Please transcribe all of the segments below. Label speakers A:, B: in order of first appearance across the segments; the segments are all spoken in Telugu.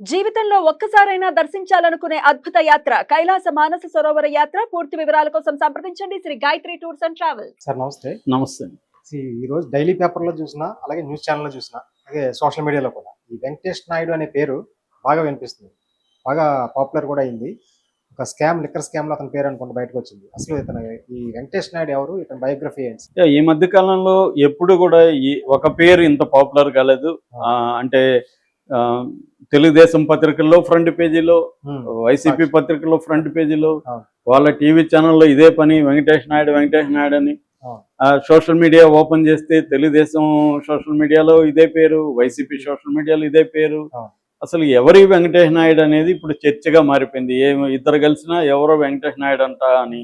A: జీవితంలో ఒక్కసారైనా దర్శించాలనుకునే అద్భుత యాత్ర కైలాస మానస సరోవర యాత్ర. పూర్తి వివరాల కోసం సంప్రదించండి. Shri Gayatri tours and travels.
B: Sir నమస్తే.
C: నమస్తే
B: ఈ రోజు డైలీ పేపర్లో చూసినా అలాగే న్యూస్ ఛానల్లో చూసినా అలాగే సోషల్ మీడియాలో కూడా. ఈ వెంకటేష్ నాయుడు అనే పేరు బాగా వినిపిస్తుంది. బాగా పాపులర్ కూడా అయింది. ఒక స్కామ్ లిక్కర్ స్కామ్లో అతని పేరు అనుకుంటే బయటకు వచ్చింది. అసలు ఇతను ఈ వెంకటేష్ నాయుడు ఎవరు? ఇతని బయోగ్రఫీ ఏంటి?
C: ఈ మధ్య కాలంలో ఎప్పుడు కూడా ఈ ఒక పేరు ఇంత పాపులర్ కాలేదు. అంటే తెలుగుదేశం పత్రికల్లో ఫ్రంట్ పేజీలో. వైసీపీ పత్రికల్లో ఫ్రంట్ పేజీలో. వాళ్ళ టీవీ ఛానల్లో ఇదే పని వెంకటేష్ నాయుడు వెంకటేష్ నాయుడు అని. సోషల్ మీడియా ఓపెన్ చేస్తే తెలుగుదేశం సోషల్ మీడియాలో ఇదే పేరు వైసీపీ సోషల్ మీడియాలో ఇదే పేరు. అసలు ఎవరి వెంకటేష్ నాయుడు అనేది ఇప్పుడు చర్చగా మారిపోయింది ఏం ఇద్దరు కలిసినా ఎవరో వెంకటేష్ నాయుడు అంట అని.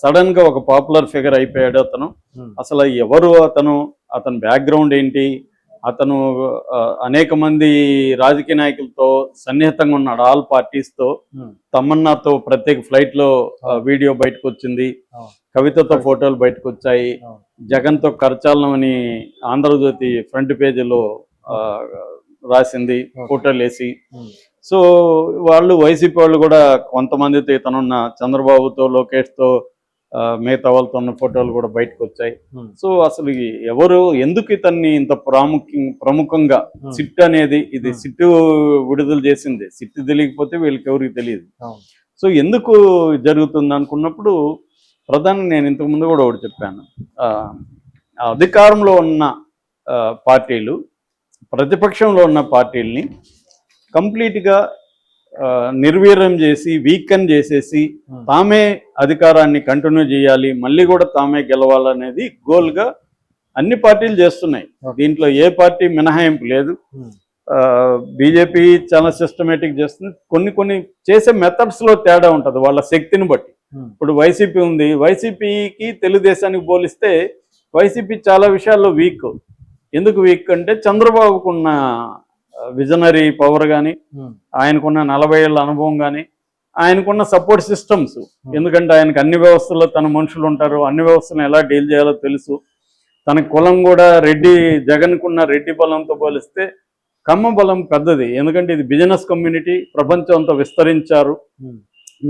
C: సడన్గా ఒక పాపులర్ ఫిగర్ అయిపోయాడు అతను. అసలు ఎవరు అతను అతని బ్యాక్గ్రౌండ్ ఏంటి అతను అనేక మంది రాజకీయ నాయకులతో సన్నిహితంగా ఉన్నాడు ఆల్ పార్టీస్తో
B: Hmm.
C: తమన్నాతో ప్రత్యేక ఫ్లైట్లో ఆ, వీడియో బయటకు వచ్చింది
B: అవును.
C: కవితతో ఫోటోలు బయటకు వచ్చాయి. జగన్తో కరచాలనం అని ఆంధ్రజ్యోతి ఫ్రంట్ పేజీలో రాసింది. ఫోటోలు వేసి
B: Hmm.
C: సో వాళ్ళు వైసీపీ వాళ్ళు కూడా కొంతమందితో ఇతనున్న చంద్రబాబుతో లోకేష్తో మిగతా వాళ్ళతో ఉన్న ఫోటోలు కూడా బయటకు వచ్చాయి
B: Hmm.
C: సో అసలు ఎవరు ఎందుకు ఇతన్ని ఇంత ప్రాముఖ్యం ప్రముఖంగా
B: Hmm.
C: సిట్ అనేది ఇది
B: Hmm.
C: సిట్టు విడుదల చేసింది సిట్టు తెలియకపోతే వీళ్ళకి ఎవరికి తెలియదు. సో ఎందుకు జరుగుతుంది అనుకున్నప్పుడు ప్రధాని నేను ఇంతకు ముందు కూడా ఒకటి చెప్పాను అధికారంలో ఉన్న పార్టీలు ప్రతిపక్షంలో ఉన్న పార్టీల్ని కంప్లీట్గా నిర్వీర్యం చేసి వీకెన్ చేసేసి. తామే అధికారాన్ని కంటిన్యూ చేయాలి మళ్ళీ కూడా తామే గెలవాలనేది గోల్గా అన్ని పార్టీలు చేస్తున్నాయి. దీంట్లో ఏ పార్టీ మినహాయింపు లేదు. బీజేపీ చాలా సిస్టమేటిక్ చేస్తుంది కొన్ని కొన్ని చేసే మెథడ్స్లో తేడా ఉంటుంది వాళ్ళ శక్తిని బట్టి. ఇప్పుడు వైసీపీ ఉంది వైసీపీకి తెలుగుదేశానికి పోలిస్తే వైసీపీ చాలా విషయాల్లో వీక్ ఎందుకు వీక్ అంటే చంద్రబాబుకున్న విజనరీ పవర్ కానీ. ఆయనకున్న నలభై ఏళ్ళ అనుభవం కానీ ఆయనకున్న సపోర్ట్ సిస్టమ్స్ ఎందుకంటే ఆయనకు అన్ని వ్యవస్థల్లో తన మనుషులు ఉంటారు అన్ని వ్యవస్థలను ఎలా డీల్ చేయాలో తెలుసు తన కులం కూడా రెడ్డి జగన్కున్న రెడ్డి బలంతో పోలిస్తే కమ్మ బలం పెద్దది ఎందుకంటే ఇది బిజినెస్ కమ్యూనిటీ ప్రపంచం అంతా విస్తరించారు.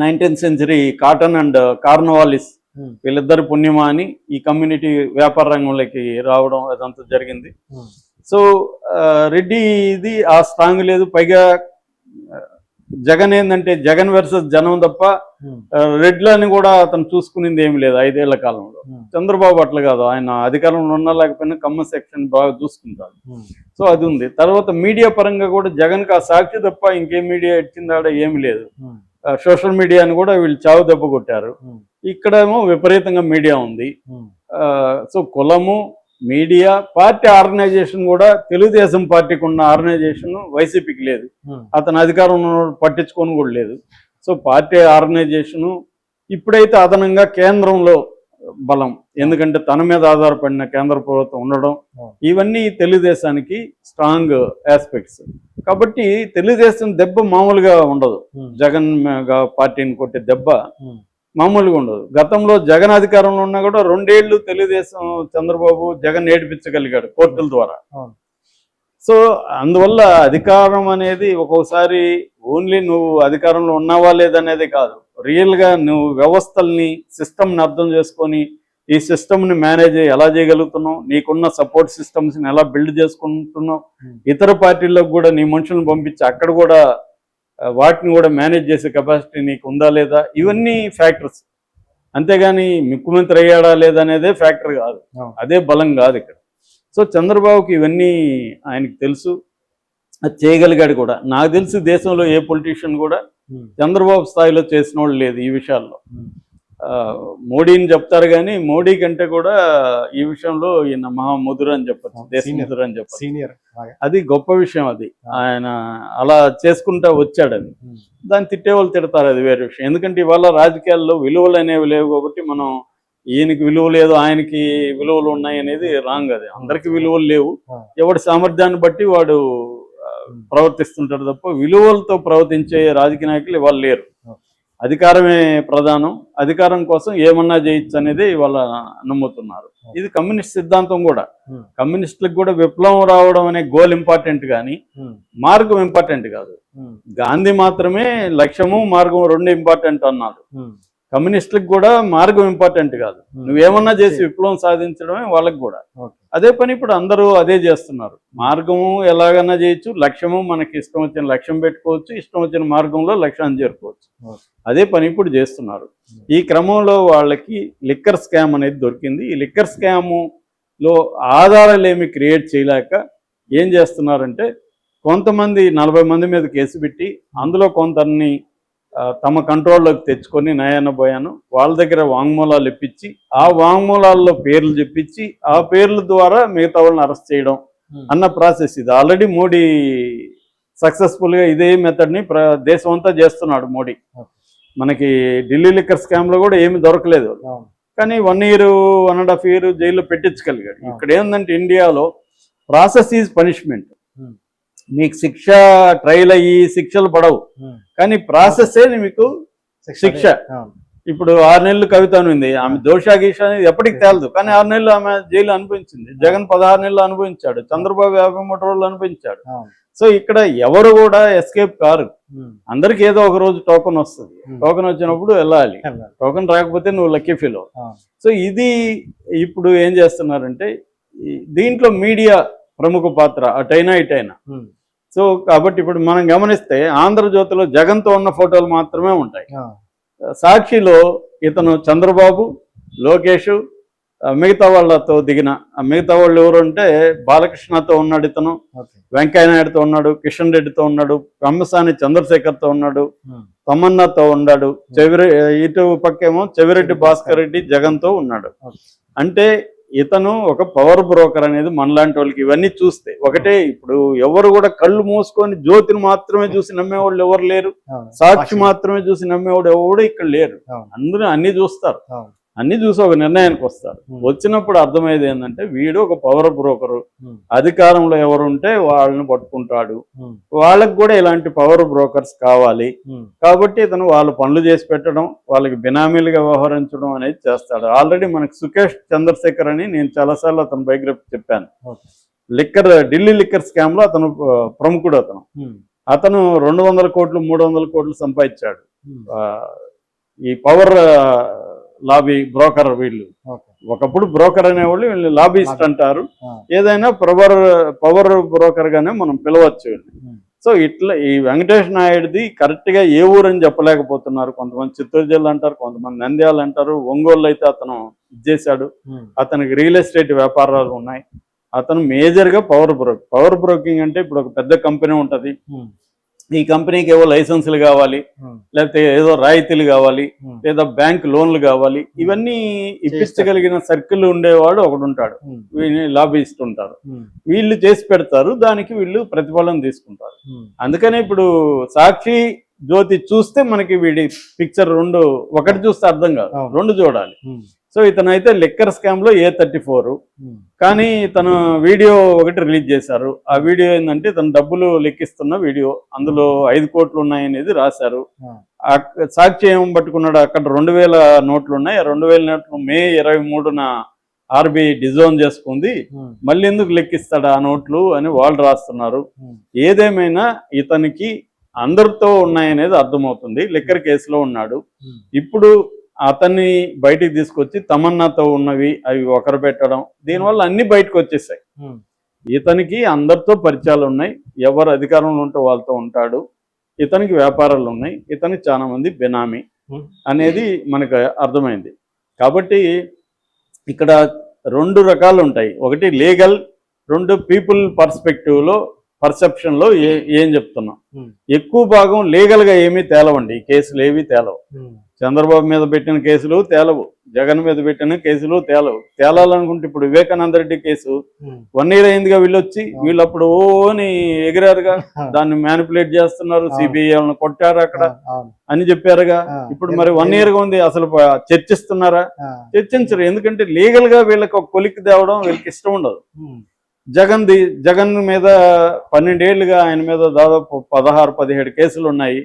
C: Nineteenth century Cotton and Cornwallis. వీళ్ళిద్దరు పుణ్యమా అని ఈ కమ్యూనిటీ వ్యాపార రంగంలోకి రావడం అదంతా జరిగింది. సో రెడ్డి ఇది ఆ స్ట్రాంగ్ లేదు పైగా జగన్ ఏంటంటే జగన్ వర్సెస్ జనం తప్ప
B: Hmm.
C: రెడ్లని కూడా అతను చూసుకునేది ఏమి లేదు ఐదేళ్ళ కాలంలో
B: Hmm.
C: చంద్రబాబు అట్లా కాదు ఆయన అధికారంలో ఉన్నా లేకపోయినా కమ్మ సెక్షన్ బాగా చూసుకుంటాడు
B: Hmm.
C: సో అది ఉంది తర్వాత మీడియా పరంగా కూడా జగన్కి ఆ సాక్షి తప్ప ఇంకేం మీడియా ఇచ్చిందాడ ఏమి లేదు. సోషల్ మీడియాని కూడా వీళ్ళు చావు దెబ్బ కొట్టారు. ఇక్కడేమో విపరీతంగా మీడియా ఉంది సో కులము మీడియా పార్టీ ఆర్గనైజేషన్ కూడా తెలుగుదేశం పార్టీకి ఉన్న ఆర్గనైజేషన్ వైసీపీకి లేదు
B: Hmm.
C: అతను అధికారం పట్టించుకొని కూడా లేదు సో పార్టీ ఆర్గనైజేషను ఇప్పుడైతే అదనంగా కేంద్రంలో బలం ఎందుకంటే తన మీద ఆధారపడిన కేంద్ర ప్రభుత్వం ఉండడం
B: Hmm.
C: ఇవన్నీ తెలుగుదేశానికి స్ట్రాంగ్ ఆస్పెక్ట్స్ కాబట్టి తెలుగుదేశం దెబ్బ మామూలుగా ఉండదు
B: Hmm.
C: జగన్ పార్టీని కొట్టే దెబ్బ. మామూలుగా ఉండదు. గతంలో జగన్ అధికారంలో ఉన్నా కూడా రెండేళ్ళు తెలుగుదేశం చంద్రబాబు జగన్ ఏడిపించగలిగాడు కోర్టుల ద్వారా. సో అందువల్ల అధికారం అనేది ఒక్కొక్కసారి ఓన్లీ నువ్వు అధికారంలో ఉన్నావా లేదనేది కాదు. రియల్గా నువ్వు వ్యవస్థల్ని సిస్టమ్ని అర్థం చేసుకొని ఈ సిస్టమ్ని మేనేజ్ ఎలా చేయగలుగుతున్నావు? నీకున్న సపోర్ట్ సిస్టమ్స్ని ఎలా బిల్డ్ చేసుకుంటున్నావు. ఇతర పార్టీలకు కూడా నీ మనుషులను పంపించి అక్కడ కూడా వాటిని కూడా మేనేజ్ చేసే కెపాసిటీ నీకు ఉందా లేదా? ఇవన్నీ ఫ్యాక్టర్స్ అంతేగాని ముఖ్యమంత్రి అయ్యాడా లేదా అనేదే ఫ్యాక్టర్ కాదు. అదే బలం కాదు ఇక్కడ. సో చంద్రబాబుకి ఇవన్నీ ఆయనకి తెలుసు. అది చేయగలిగాడు కూడా. నాకు తెలిసి దేశంలో ఏ పొలిటీషియన్ కూడా. చంద్రబాబు స్థాయిలో చేసిన వాళ్ళు లేదు ఈ విషయాల్లో. మోడీని చెప్తారు కానీ మోడీ కంటే కూడా ఈ విషయంలో ఈయన మహాముదురు అని చెప్పచ్చు. దేశముదురు అని చెప్పచ్చు
B: సీనియర్
C: అది గొప్ప విషయం అది. ఆయన అలా చేసుకుంటా వచ్చాడు అది
B: Hmm.
C: దాన్ని తిట్టే వాళ్ళు తిడతారు అది వేరే విషయం ఎందుకంటే ఇవాళ రాజకీయాల్లో విలువలు అనేవి లేవు కాబట్టి మనం ఈయనకి విలువ లేదు ఆయనకి విలువలు ఉన్నాయి అనేది రాంగ్ అది అందరికి విలువలు లేవు. ఎవడి సామర్థ్యాన్ని బట్టి వాడు ఆ, ప్రవర్తిస్తుంటాడు తప్ప విలువలతో ప్రవర్తించే రాజకీయ నాయకులు ఇవాళ లేరు. అధికారమే ప్రధానం. అధికారం కోసం ఏమన్నా చేయొచ్చు అనేది వాళ్ళ నమ్ముతున్నారు. ఇది కమ్యూనిస్ట్ సిద్ధాంతం కూడా. కమ్యూనిస్టులకు కూడా విప్లవం రావడం అనే గోల్ ఇంపార్టెంట్ కానీ మార్గం ఇంపార్టెంట్ కాదు. గాంధీ మాత్రమే లక్ష్యము మార్గం రెండు ఇంపార్టెంట్ అన్నారు. కమ్యూనిస్టులకు కూడా మార్గం ఇంపార్టెంట్ కాదు.
B: ఉమ్.
C: నువ్వేమన్నా చేసి విప్లవం సాధించడమే వాళ్ళకి కూడా. అదే పని ఇప్పుడు అందరూ అదే చేస్తున్నారు. మార్గము ఎలాగన్నా చేయొచ్చు లక్ష్యము మనకి ఇష్టం వచ్చిన లక్ష్యం పెట్టుకోవచ్చు ఇష్టం వచ్చిన మార్గంలో లక్ష్యాన్ని చేరుకోవచ్చు. అదే పని ఇప్పుడు చేస్తున్నారు. ఈ క్రమంలో వాళ్ళకి లిక్కర్ స్కామ్ అనేది దొరికింది. ఈ లిక్కర్ స్కాములో ఆధారాలు ఏమి క్రియేట్ చేయలేక ఏం చేస్తున్నారంటే కొంతమంది నలభై మంది మీద కేసు పెట్టి అందులో ఆ, తమ కంట్రోల్లోకి తెచ్చుకొని నయాన భయాను వాళ్ళ దగ్గర వాంగ్మూలాలు ఇప్పించి ఆ వాంగ్మూలాల్లో పేర్లు చెప్పించి ఆ పేర్ల ద్వారా మిగతా వాళ్ళని అరెస్ట్ చేయడం అన్న ప్రాసెస్ ఇది. ఆల్రెడీ మోడీ సక్సెస్ఫుల్గా ఇదే మెథడ్ని ప్ర- దేశం అంతా చేస్తున్నాడు మోడీ. మనకి ఢిల్లీ లిక్కర్ స్కామ్లో కూడా ఏమి దొరకలేదు. కానీ one year one and half year జైల్లో పెట్టించగలిగాడు. ఇక్కడ ఏంటంటే ఇండియాలో ప్రాసెస్ ఈజ్ పనిష్మెంట్. మీకు శిక్ష ట్రయల్ అయ్యి శిక్షలు పడవు. కానీ ప్రాసెస్ మీకు? శిక్ష. ఇప్పుడు ఆరు నెలలు కవిత ఉంది. ఆమె దోషా గీష అనేది ఎప్పటికి తేలదు. కానీ ఆరు నెలలు ఆమె జైలు అనుభవించింది. జగన్ పదహారు నెలలు అనుభవించాడు. చంద్రబాబు యాభై మూడు రోజులు అనుభవించాడు. సో ఇక్కడ ఎవరు కూడా ఎస్కేప్ కారు. అందరికి ఏదో ఒక రోజు టోకెన్ వస్తుంది. టోకెన్ వచ్చినప్పుడు వెళ్ళాలి. టోకెన్ రాకపోతే నువ్వు లక్కీ ఫీల్. సో ఇది ఇప్పుడు ఏం చేస్తున్నారంటే దీంట్లో మీడియా ప్రముఖ పాత్ర అటైనా ఇటైనా. సో కాబట్టి ఇప్పుడు మనం గమనిస్తే ఆంధ్రజ్యోతిలో జగన్తో ఉన్న ఫోటోలు మాత్రమే ఉంటాయి సాక్షిలో ఇతను చంద్రబాబు లోకేష్ మిగతా వాళ్ళతో దిగిన మిగతా వాళ్ళు ఎవరు అంటే బాలకృష్ణతో ఉన్నాడు ఇతను
B: ఓకే.
C: వెంకయ్య నాయుడుతో ఉన్నాడు కిషన్ రెడ్డితో ఉన్నాడు కమ్మసాని చంద్రశేఖర్తో ఉన్నాడు తమన్నాతో ఉన్నాడు చెవిరె ఇటు పక్కేమో చెవిరెడ్డి భాస్కర్ రెడ్డి జగన్తో ఉన్నాడు. అంటే ఇతను ఒక పవర్ బ్రోకర్ అనేది మనలాంటి వాళ్ళకి ఇవన్నీ చూస్తే ఒకటే ఇప్పుడు ఎవరు కూడా కళ్ళు మూసుకొని జ్యోతిని మాత్రమే చూసి నమ్మేవాళ్ళు ఎవరు లేరు. సాక్షి మాత్రమే చూసి నమ్మేవాడు ఎవడు ఇక్కడ లేరు. అందరూ అన్ని చూస్తారు. అన్ని చూసి ఒక నిర్ణయానికి వస్తారు. వచ్చినప్పుడు అర్థమయ్యేది ఏంటంటే వీడు ఒక పవర్ బ్రోకరు అధికారంలో ఎవరు ఉంటే వాళ్ళని పట్టుకుంటాడు. వాళ్ళకి కూడా ఇలాంటి పవర్ బ్రోకర్స్ కావాలి. కాబట్టి ఇతను వాళ్ళు పనులు చేసి పెట్టడం వాళ్ళకి బినామీలుగా వ్యవహరించడం అనేది చేస్తాడు. ఆల్రెడీ మనకి సుకేష్ చంద్రశేఖర్ అని నేను చాలాసార్లు అతను బయోగ్రఫీ చెప్పాను. లిక్కర్ ఢిల్లీ లిక్కర్ స్కామ్లో అతను ప్రముఖుడు అతను. అతను రెండు వందల కోట్లు మూడు వందల కోట్లు సంపాదించాడు. ఈ పవర్ లాబీ బ్రోకర్ వీళ్ళు. ఒకప్పుడు బ్రోకర్ అనేవాళ్ళు వీళ్ళు లాబీస్ట్ అంటారు. ఏదైనా పవర్ పవర్ బ్రోకర్ గానే మనం పిలవచ్చు సో ఇట్లా ఈ వెంకటేష్ నాయుడుది కరెక్ట్గా ఏ ఊరు అని చెప్పలేకపోతున్నారు. కొంతమంది చిత్తూరు జిల్లా అంటారు కొంతమంది నంద్యాల అంటారు. ఒంగోలు అయితే అతను ఇచ్చేశాడు
B: ఉమ్,
C: అతనికి రియల్ ఎస్టేట్ వ్యాపారాలు ఉన్నాయి. అతను మేజర్గా పవర్ బ్రోక్ పవర్ బ్రోకింగ్ అంటే ఇప్పుడు ఒక పెద్ద కంపెనీ ఉంటది. ఈ కంపెనీకి ఏవో లైసెన్సులు కావాలి లేకపోతే ఏదో రాయితీలు కావాలి లేదా బ్యాంక్ లోన్లు కావాలి ఇవన్నీ ఇప్పించగలిగిన సర్కిల్ ఉండేవాడు ఒకడు ఉంటాడు. వీళ్ళని లాబీస్ట్ ఉంటారు. వీళ్ళు చేసి పెడతారు దానికి వీళ్ళు ప్రతిఫలం తీసుకుంటారు. అందుకనే ఇప్పుడు సాక్షి జ్యోతి చూస్తే మనకి వీడి పిక్చర్ రెండు ఒకటి చూస్తే అర్థం కాదు. రెండు చూడాలి. సో ఇతనైతే లిక్కర్ స్కామ్లో ఏ థర్టీ ఫోర్ కానీ తను వీడియో ఒకటి రిలీజ్ చేశారు. ఆ వీడియో ఏంటంటే తను డబ్బులు లెక్కిస్తున్న వీడియో. అందులో ఐదు కోట్లు ఉన్నాయనేది రాశారు. సాక్షి ఏం పట్టుకున్నాడు అక్కడ రెండు వేల నోట్లు ఉన్నాయి. ఆ రెండు వేల నోట్లు మే ఇరవై మూడున ఆర్బీఐ డిజోన్ చేసుకుంది.
B: ఉమ్,
C: మళ్ళీ ఎందుకు లెక్కిస్తాడు ఆ నోట్లు అని వాళ్ళు రాస్తున్నారు.
B: ఉమ్,
C: ఏదేమైనా ఇతనికి అందరితో ఉన్నాయనేది అర్థమవుతుంది. లిక్కర్ కేసులో ఉన్నాడు.
B: ఉమ్,
C: ఇప్పుడు అతన్ని బయటికి తీసుకొచ్చి తమన్నాతో ఉన్నవి అవి ఒకరు పెట్టడం దీనివల్ల అన్ని బయటకు వచ్చేసాయి. ఇతనికి అందరితో పరిచయాలు ఉన్నాయి. ఎవరు అధికారంలో ఉంటే వాళ్ళతో ఉంటాడు. ఇతనికి వ్యాపారాలు ఉన్నాయి. ఇతనికి చాలా మంది బెనామీ. అనేది మనకు అర్థమైంది. కాబట్టి ఇక్కడ రెండు రకాలు ఉంటాయి. ఒకటి లీగల్ రెండు పీపుల్ పర్స్పెక్టివ్లో పర్సెప్షన్లో ఏ ఏం చెప్తున్నాం? ఎక్కువ భాగం లీగల్గా ఏమీ తేలవండి. ఈ కేసులు ఏవి తేలవు. చంద్రబాబు మీద పెట్టిన కేసులు తేలవు. జగన్ మీద పెట్టిన కేసులు తేలవు. తేలాలనుకుంటే ఇప్పుడు Vivekananda Reddy case one year అయిందిగా వీళ్ళొచ్చి వీళ్ళు అప్పుడు ఓని ఎగిరారుగా దాన్ని మ్యానిపులేట్ చేస్తున్నారు. సిబిఐ కొట్టారు అక్కడ. అని చెప్పారుగా. ఇప్పుడు మరి వన్ ఇయర్గా ఉంది అసలు చర్చిస్తున్నారా? చర్చించరు. ఎందుకంటే లీగల్గా వీళ్ళకి ఒక కొలిక్కి తేవడం వీళ్ళకి ఇష్టం ఉండదు. జగన్ ది జగన్ మీద పన్నెండేళ్ళుగా ఆయన మీద దాదాపు పదహారు పదిహేడు కేసులు ఉన్నాయి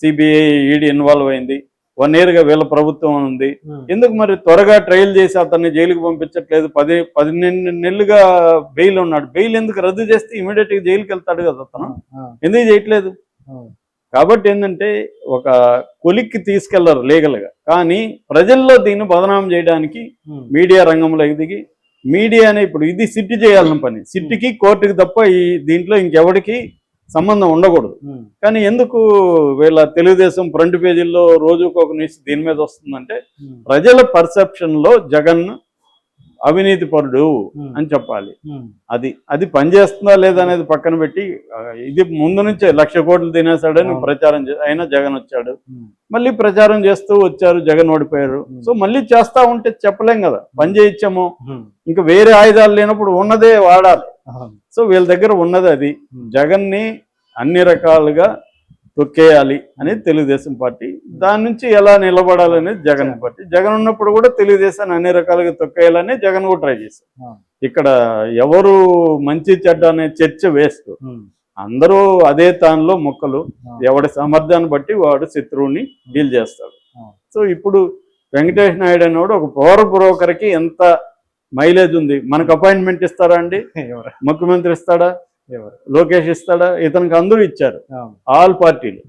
C: సిబిఐ ఈడీ ఇన్వాల్వ్ అయింది. వన్ ఇయర్గా వీళ్ళ ప్రభుత్వం ఉంది. ఎందుకు మరి త్వరగా ట్రయల్ చేసి అతన్ని జైలుకి పంపించట్లేదు? పది పదిహేను నెలలుగా బెయిల్ ఉన్నాడు. బెయిల్ ఎందుకు రద్దు చేస్తే ఇమీడియట్గా జైలుకి వెళ్తాడు కదా అతను? ఎందుకు చేయట్లేదు? కాబట్టి ఏంటంటే ఒక కొలిక్కి తీసుకెళ్ళరు లీగల్గా. కానీ ప్రజల్లో దీన్ని బదనాం చేయడానికి మీడియా రంగంలో దిగి మీడియానే ఇప్పుడు ఇది సిట్టి చేయాలని పని. సిట్టికి కోర్టుకి తప్ప ఈ దీంట్లో ఇంకెవరికి సంబంధం ఉండకూడదు. కానీ ఎందుకు వీళ్ళ తెలుగుదేశం ఫ్రంట్ పేజీల్లో రోజుకు ఒక న్యూస్ దీని మీద వస్తుందంటే ప్రజల పర్సెప్షన్లో జగన్ అవినీతి పరుడు అని చెప్పాలి. అది అది పనిచేస్తుందా లేదా అనేది పక్కన పెట్టి ఇది ముందు నుంచే లక్ష కోట్లు తినేశాడని. ప్రచారం అయినా జగన్ వచ్చాడు. మళ్ళీ ప్రచారం చేస్తూ వచ్చారు జగన్ ఓడిపోయారు. సో మళ్ళీ చేస్తా ఉంటే చెప్పలేం కదా. పని చేయించాము. ఇంకా వేరే ఆయుధాలు లేనప్పుడు ఉన్నదే వాడాలి. సో వీళ్ళ దగ్గర ఉన్నది అది. జగన్ని అన్ని రకాలుగా తొక్కేయాలి అనేది తెలుగుదేశం పార్టీ. దాని నుంచి ఎలా నిలబడాలనేది జగన్ పార్టీ. జగన్ ఉన్నప్పుడు కూడా తెలుగుదేశాన్ని అన్ని రకాలుగా తొక్కేయాలని జగన్ కూడా ట్రై చేశారు. ఇక్కడ ఎవరు మంచి చెడ్డ అనే చర్చ వేస్ట్. అందరూ అదే తానులో మొక్కలు. ఎవడి సామర్థ్యాన్ని బట్టి వాడు శత్రువుని డీల్ చేస్తాడు. సో ఇప్పుడు వెంకటేష్ నాయుడు అనేవాడు ఒక పవర్ బ్రోకర్కి ఎంత మైలేజ్ ఉంది. మనకు అపాయింట్మెంట్ ఇస్తారా అండి? ముఖ్యమంత్రి ఇస్తాడా? లోకేష్ ఇస్తాడా? ఇతనికి అందరూ ఇచ్చారు. ఆల్ పార్టీలు.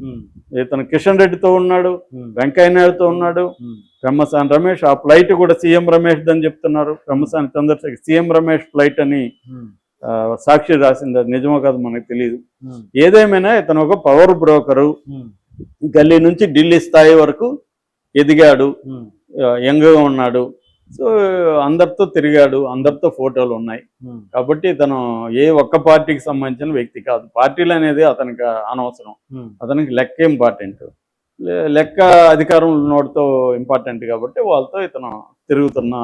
C: ఇతను కిషన్ రెడ్డితో ఉన్నాడు వెంకయ్య నాయుడుతో ఉన్నాడు పెమ్మసాని రమేష్. ఆ ఫ్లైట్ కూడా సీఎం రమేష్ అని చెప్తున్నారు. పెమ్మసాని చంద్రశేఖర్ సీఎం రమేష్ ఫ్లైట్ అని సాక్షి రాసింది. అది నిజమో కాదు మనకు తెలియదు ఏదేమైనా ఇతను ఒక పవర్ బ్రోకరు. గల్లీ నుంచి ఢిల్లీ స్థాయి వరకు ఎదిగాడు. యంగ్గా ఉన్నాడు. సో అందరితో తిరిగాడు అందరితో ఫోటోలు ఉన్నాయి. కాబట్టి ఇతను ఏ ఒక్క పార్టీకి సంబంధించిన వ్యక్తి కాదు. పార్టీలు అనేది అతనికి అనవసరం. అతనికి లెక్క ఇంపార్టెంట్ లెక్క అధికారం నోటితో ఇంపార్టెంట్ కాబట్టి వాళ్ళతో ఇతను తిరుగుతున్న